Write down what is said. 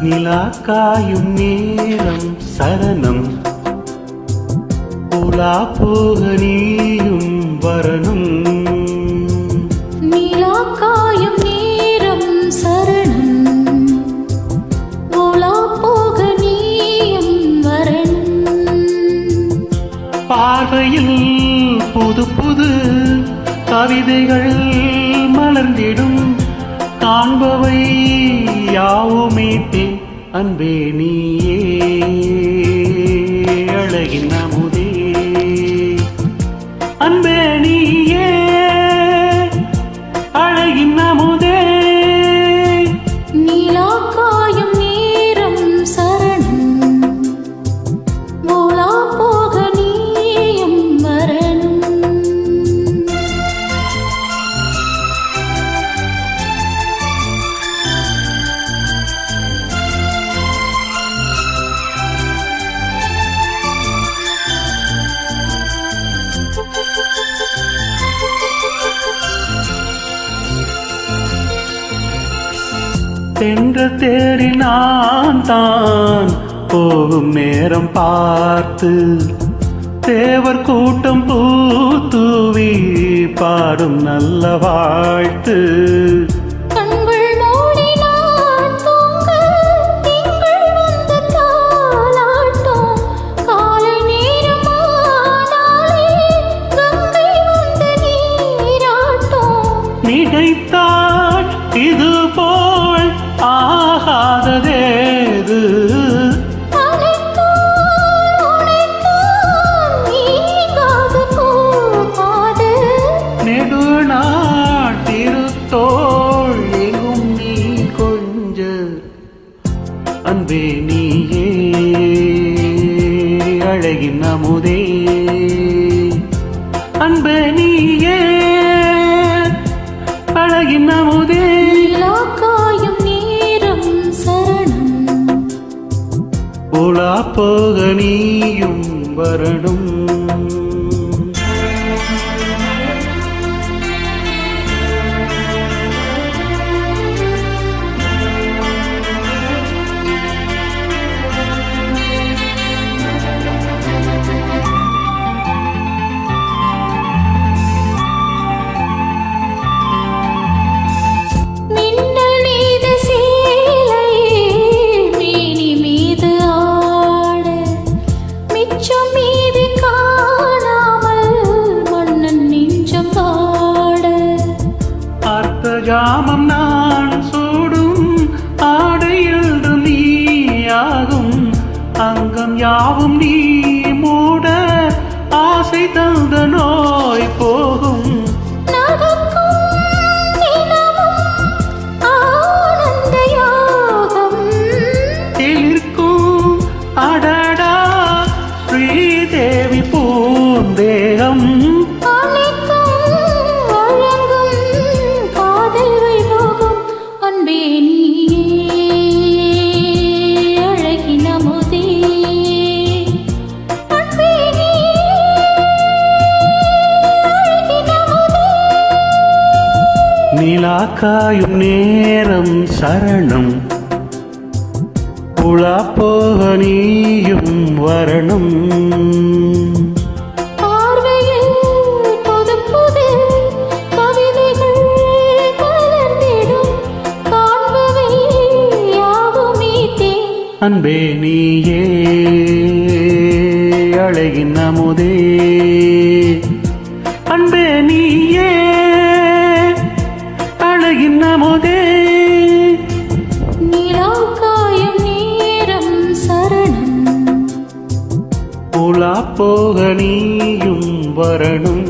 நிலா காயும் நேரம் சரணம். உலா போக நீயும் வரணும். நிலா காயும் நேரம் சரணம். உலா போக நீயும் வரணும். பார்வையில் புது புது கவிதைகள் மலர்ந்திடும். காண்பவை யாவுமே அன்பே நீயே. தென்ற தேடி நான் தான் போகும் நேரம் பார்த்து தேவர் கூட்டம் பூத்தூவி பாடும் நல்ல வாழ்த்து. ஆகாததேது அன்பே நீயே. அழகின் அமுதே. அன்பே நீயே. அழகின் போக நீயும் வரணும். ஜாமம் நான் சூடும் ஆடையில் நீயாகும் அங்கம் யாவும் நீ நிலா காயும் நேரம் சரணம். உலா போக நீயும் வரணும். அன்பே நீயே அழகின் அமுதே. உலா போக நீயும் வரணும்.